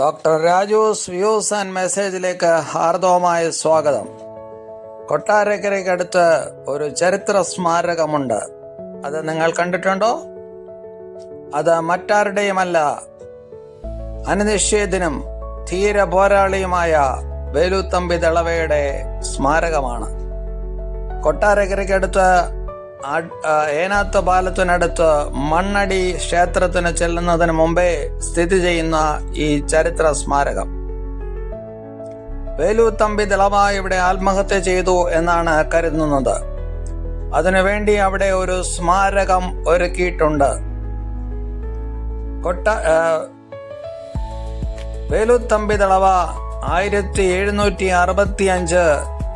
Doctor Raju's views and മെസ്സേജിലേക്ക് ഹാർദവമായ സ്വാഗതം. കൊട്ടാരക്കരയ്ക്കടുത്ത് ഒരു ചരിത്ര സ്മാരകമുണ്ട്. അത് നിങ്ങൾ കണ്ടിട്ടുണ്ടോ? അത് മറ്റാരുടെയുമല്ല. അനിനിശ്ചയത്തിനും ധീര പോരാളിയുമായ വേലുത്തമ്പി ദളവയുടെ സ്മാരകമാണ്. കൊട്ടാരക്കരയ്ക്കടുത്ത് ഏനാത്ത് പാലത്തിനടുത്ത് മണ്ണടി ക്ഷേത്രത്തിന് ചെല്ലുന്നതിന് മുമ്പേ സ്ഥിതി ചെയ്യുന്ന ഈ ചരിത്ര സ്മാരകം. വേലുത്തമ്പി ദളവ ഇവിടെ ആത്മഹത്യ ചെയ്തു എന്നാണ് കരുതുന്നത്. അതിനുവേണ്ടി അവിടെ ഒരു സ്മാരകം ഒരുക്കിയിട്ടുണ്ട്. കൊട്ട വേലുത്തമ്പി ദളവ ആയിരത്തി എഴുന്നൂറ്റി അറുപത്തി അഞ്ച്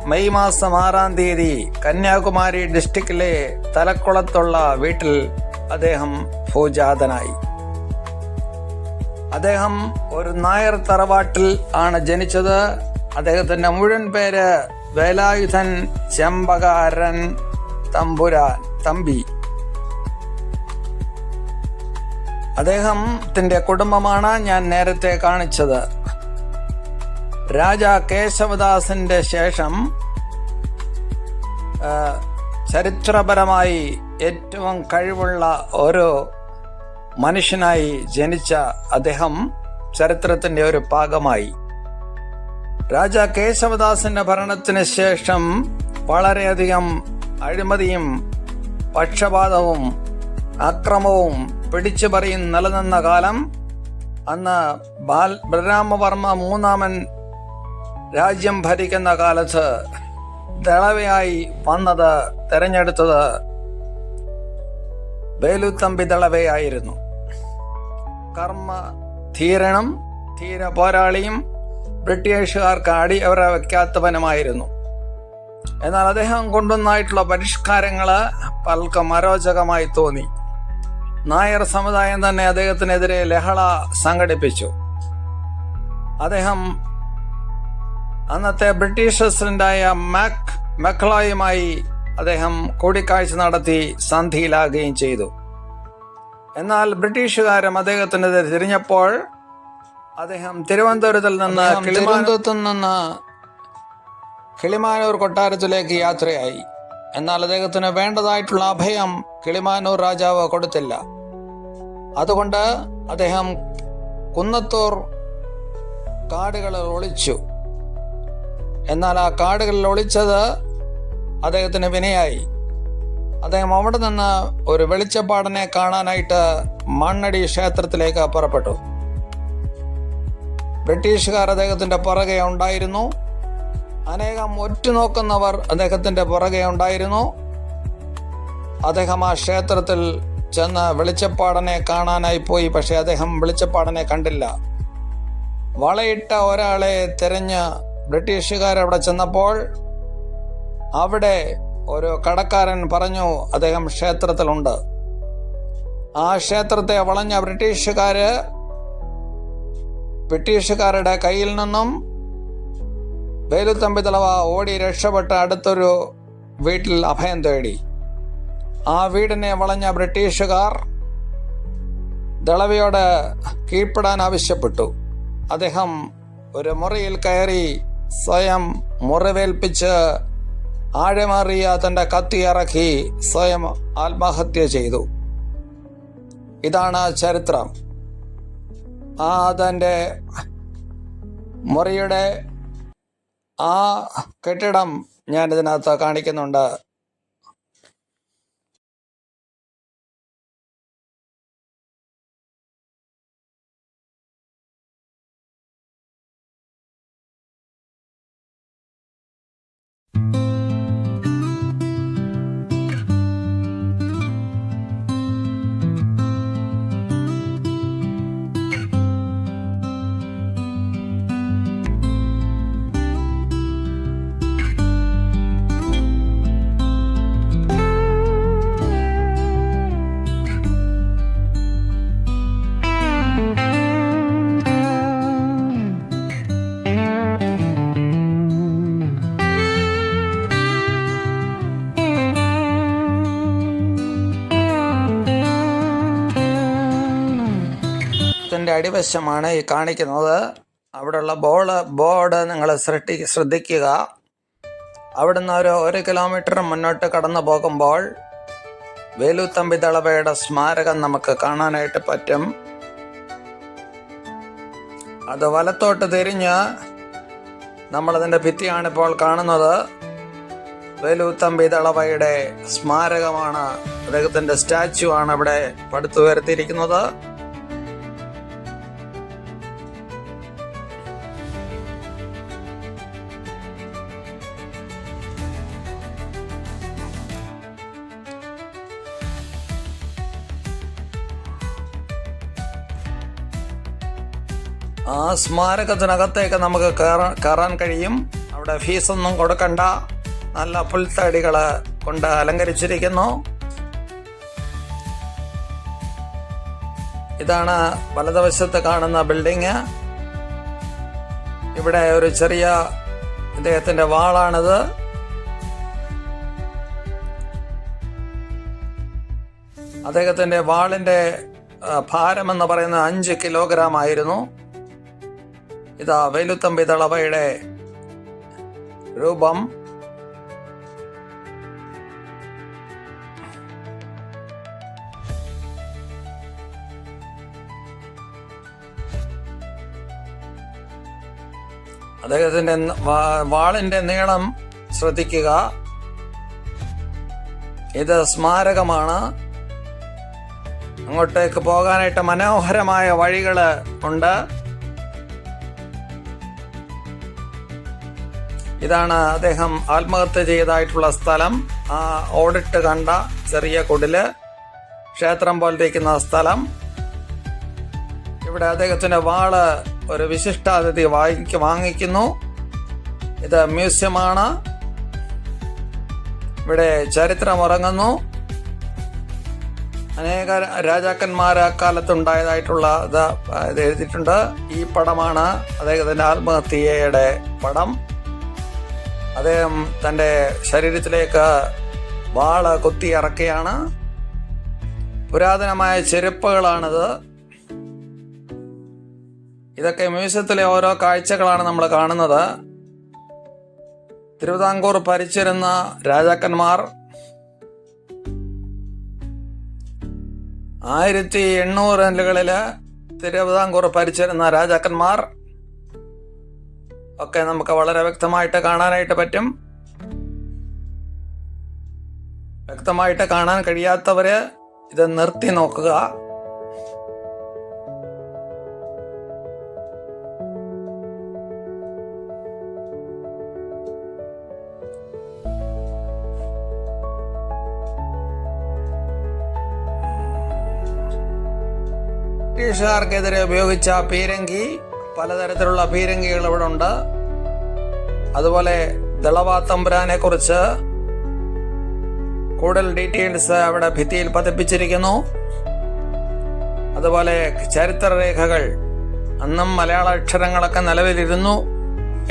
മെയ് മാസം ആറാം തീയതി കന്യാകുമാരി ഡിസ്ട്രിക്റ്റിലെ തലക്കുളത്തുള്ള വീട്ടിൽ അദ്ദേഹം ഭൂജാതനായി. അദ്ദേഹം ഒരു നായർ തറവാട്ടിൽ ആണ് ജനിച്ചത്. അദ്ദേഹത്തിന്റെ മുഴുവൻ പേര് വേലായുധൻ ചെമ്പകാരൻ തമ്പുരാൻ തമ്പി. അദ്ദേഹത്തിന്റെ കുടുംബമാണ് ഞാൻ നേരത്തെ കാണിച്ചത്. രാജ കേശവദാസിന്റെ ശേഷം ചരിത്രപരമായി ഏറ്റവും കഴിവുള്ള ഒരു മനുഷ്യനായി ജനിച്ച അദ്ദേഹം ചരിത്രത്തിന്റെ ഒരു ഭാഗമായി. രാജ കേശവദാസിന്റെ ഭരണത്തിന് ശേഷം വളരെയധികം അഴിമതിയും പക്ഷപാതവും അക്രമവും പിടിച്ചുപറിയും നിലനിന്ന കാലം അന്ന് ബാൽ ബലരാമവർമ്മ മൂന്നാമൻ രാജ്യം ഭരിക്കുന്ന കാലത്ത് ദളവയായി വന്നത് തെരഞ്ഞെടുത്തത് വേലുത്തമ്പി ദളവയായിരുന്നു. കർമ്മ ധീരണം ധീര പോരാളിയും ബ്രിട്ടീഷുകാർക്ക് അടിയവരെ വയ്ക്കാത്തവനുമായിരുന്നു. എന്നാൽ അദ്ദേഹം കൊണ്ടുവന്നായിട്ടുള്ള പരിഷ്കാരങ്ങൾ പലർക്കും അരോചകമായി തോന്നി. നായർ സമുദായം തന്നെ അദ്ദേഹത്തിനെതിരെ ലഹള സംഘടിപ്പിച്ചു. അദ്ദേഹം അന്നത്തെ ബ്രിട്ടീഷ് പ്രസിഡന്റായ മാക് മെക്ലോയുമായി അദ്ദേഹം കൂടിക്കാഴ്ച നടത്തി സന്ധിയിലാകുകയും ചെയ്തു. എന്നാൽ ബ്രിട്ടീഷുകാരും അദ്ദേഹത്തിനെതിരെ തിരിഞ്ഞപ്പോൾ അദ്ദേഹം തിരുവനന്തപുരത്തിൽ നിന്ന് തിരുവനന്തപുരത്തു നിന്ന് കിളിമാനൂർ കൊട്ടാരത്തിലേക്ക് യാത്രയായി. എന്നാൽ അദ്ദേഹത്തിന് വേണ്ടതായിട്ടുള്ള അഭയം കിളിമാനൂർ രാജാവ് കൊടുത്തില്ല. അതുകൊണ്ട് അദ്ദേഹം കുന്നത്തൂർ കാടുകളിൽ ഒളിച്ചു. എന്നാൽ ആ കാടുകളിൽ ഒളിച്ചത് അദ്ദേഹത്തിന് വിനയായി. അദ്ദേഹം അവിടെ നിന്ന് ഒരു വെളിച്ചപ്പാടനെ കാണാനായിട്ട് മണ്ണടി ക്ഷേത്രത്തിലേക്ക് പുറപ്പെട്ടു. ബ്രിട്ടീഷുകാർ അദ്ദേഹത്തിന്റെ പുറകെ ഉണ്ടായിരുന്നു. അനേകം ഒറ്റുനോക്കുന്നവർ അദ്ദേഹത്തിന്റെ പുറകെ ഉണ്ടായിരുന്നു. അദ്ദേഹം ആ ക്ഷേത്രത്തിൽ ചെന്ന് വെളിച്ചപ്പാടനെ കാണാനായി പോയി പക്ഷെ അദ്ദേഹം വെളിച്ചപ്പാടനെ കണ്ടില്ല. വളയിട്ട ഒരാളെ തിരഞ്ഞ് ബ്രിട്ടീഷുകാരവിടെ ചെന്നപ്പോൾ അവിടെ ഒരു കടക്കാരൻ പറഞ്ഞു അദ്ദേഹം ക്ഷേത്രത്തിലുണ്ട്. ആ ക്ഷേത്രത്തെ വളഞ്ഞ ബ്രിട്ടീഷുകാര് ബ്രിട്ടീഷുകാരുടെ കയ്യിൽ നിന്നും വേലുത്തമ്പി തലവ ഓടി രക്ഷപ്പെട്ട് അടുത്തൊരു വീട്ടിൽ അഭയം തേടി. ആ വീടിനെ വളഞ്ഞ ബ്രിട്ടീഷുകാർ ദളവയോട് കീഴ്പ്പെടാൻ ആവശ്യപ്പെട്ടു. അദ്ദേഹം ഒരു മുറിയിൽ കയറി സ്വയം മുറിവേൽപ്പിച്ച് ആഴമറിയ തന്റെ കത്തി ഇറക്കി സ്വയം ആത്മഹത്യ ചെയ്തു. ഇതാണ് ചരിത്രം. ആ തന്റെ മുറിയുടെ ആ കെട്ടിടം ഞാൻ ഇതിനകത്ത് കാണിക്കുന്നുണ്ട്. അടിവശമാണ് ഈ കാണിക്കുന്നത്. അവിടെയുള്ള ബോൾ ബോർഡ് നിങ്ങൾ ശ്രദ്ധി ശ്രദ്ധിക്കുക. അവിടുന്ന് ഒരു ഒരു കിലോമീറ്റർ മുന്നോട്ട് കടന്നു പോകുമ്പോൾ വേലുത്തമ്പി ദളവയുടെ സ്മാരകം നമുക്ക് കാണാനായിട്ട് പറ്റും. അത് വലത്തോട്ട് തിരിഞ്ഞ് നമ്മളതിന്റെ ഭിത്തിയാണ് ഇപ്പോൾ കാണുന്നത്. വേലുത്തമ്പി ദളവയുടെ സ്മാരകമാണ്. അദ്ദേഹത്തിന്റെ സ്റ്റാച്ചു ആണ് ഇവിടെ പടുത്തുയർത്തിയിരിക്കുന്നത്. ആ സ്മാരകത്തിനകത്തേക്ക് നമുക്ക് കയറാൻ കഴിയും. അവിടെ ഫീസൊന്നും കൊടുക്കണ്ട. നല്ല പുൽത്തടികൾ കൊണ്ട് അലങ്കരിച്ചിരിക്കുന്നു. ഇതാണ് വലതുവശത്ത് കാണുന്ന ബിൽഡിങ് ഇവിടെ ഒരു ചെറിയ ഇദ്ദേഹത്തിന്റെ വാളാണിത്. അദ്ദേഹത്തിന്റെ വാളിന്റെ ഭാരം എന്ന് പറയുന്നത് അഞ്ച് കിലോഗ്രാം ആയിരുന്നു. ഇതാ വേലുത്തമ്പി തളവയുടെ രൂപം. അദ്ദേഹത്തിന്റെ വാളിന്റെ നീളം ശ്രദ്ധിക്കുക. ഇത് സ്മാരകമാണ്. അങ്ങോട്ടേക്ക് പോകാനായിട്ട് മനോഹരമായ വഴികൾ ഉണ്ട്. ഇതാണ് അദ്ദേഹം ആത്മഹത്യ ചെയ്തതായിട്ടുള്ള സ്ഥലം. ആ ഓടിട്ട് കണ്ട ചെറിയ കുടിൽ ക്ഷേത്രം പോലെ ഇരിക്കുന്ന സ്ഥലം. ഇവിടെ അദ്ദേഹത്തിന്റെ വാൾ ഒരു വിശിഷ്ടാതിഥി വാങ്ങിക്ക് വാങ്ങിക്കുന്നു. ഇത് മ്യൂസിയമാണ്. ഇവിടെ ചരിത്രം ഉറങ്ങുന്നു. അനേക രാജാക്കന്മാർ അക്കാലത്തുണ്ടായതായിട്ടുള്ള ഇത് എഴുതിയിട്ടുണ്ട്. ഈ പടമാണ് അദ്ദേഹത്തിന്റെ ആത്മഹത്യയുടെ പടം. അദ്ദേഹം തന്റെ ശരീരത്തിലേക്ക് വാൾ കൊത്തി ഇറക്കുകയാണ്. പുരാതനമായ ചെരുപ്പുകളാണിത്. ഇതൊക്കെ മ്യൂസിയത്തിലെ ഓരോ കാഴ്ചകളാണ് നമ്മൾ കാണുന്നത്. തിരുവിതാംകൂർ ഭരിച്ചിരുന്ന രാജാക്കന്മാർ ആയിരത്തി എണ്ണൂറിലുകളിൽ തിരുവിതാംകൂർ ഭരിച്ചിരുന്ന രാജാക്കന്മാർ ഒക്കെ നമുക്ക് വളരെ വ്യക്തമായിട്ട് കാണാനായിട്ട് പറ്റും. വ്യക്തമായിട്ട് കാണാൻ കഴിയാത്തവര് ഇത് നിർത്തി നോക്കുക. ബ്രിട്ടീഷുകാർക്കെതിരെ ഉപയോഗിച്ച പീരങ്കി പലതരത്തിലുള്ള അഭീരങ്കികൾ ഇവിടെ ഉണ്ട്. അതുപോലെ ദളവാത്തമ്പുരാനെ തമ്പുരാനെ കുറിച്ച് കൂടുതൽ ഡീറ്റെയിൽസ് അവിടെ ഭിത്തിയിൽ പതിപ്പിച്ചിരിക്കുന്നു. അതുപോലെ ചരിത്രരേഖകൾ അന്നും മലയാള അക്ഷരങ്ങളൊക്കെ നിലവിലിരുന്നു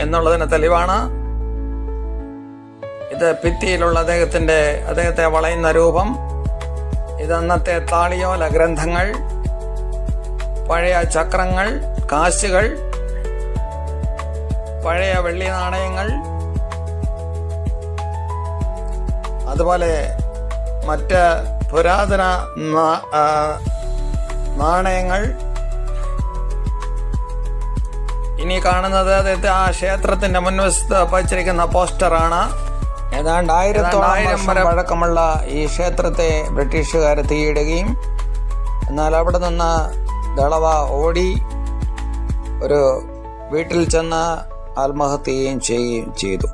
എന്നുള്ളതിന് തെളിവാണ്. ഇത് ഭിത്തിയിലുള്ള അദ്ദേഹത്തിന്റെ അദ്ദേഹത്തെ വളയുന്ന രൂപം. ഇത് അന്നത്തെ താളിയോല ഗ്രന്ഥങ്ങൾ പഴയ ചക്രങ്ങൾ കാശുകൾ പഴയ വെള്ളി നാണയങ്ങൾ അതുപോലെ മറ്റ് പുരാതന നാണയങ്ങൾ. ഇനി കാണുന്നത് അദ്ദേഹത്തെ ആ ക്ഷേത്രത്തിന്റെ മുൻവശത്ത് വച്ചിരിക്കുന്ന പോസ്റ്ററാണ്. ഏതാണ്ട് ആയിരത്തോളം വരെ പഴക്കമുള്ള ഈ ക്ഷേത്രത്തെ ബ്രിട്ടീഷുകാർ തീയിടുകയും എന്നാൽ അവിടെ നിന്ന് ദളവ ഓടി ഒരു വീട്ടിൽ ചെന്ന് ആത്മഹത്യ ചെയ്യുകയും ചെയ്യുകയും ചെയ്തു.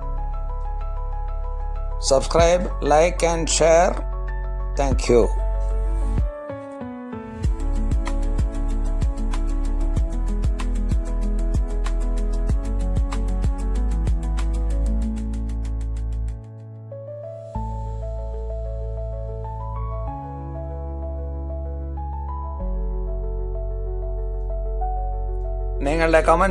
Subscribe like and share thank you Like comments.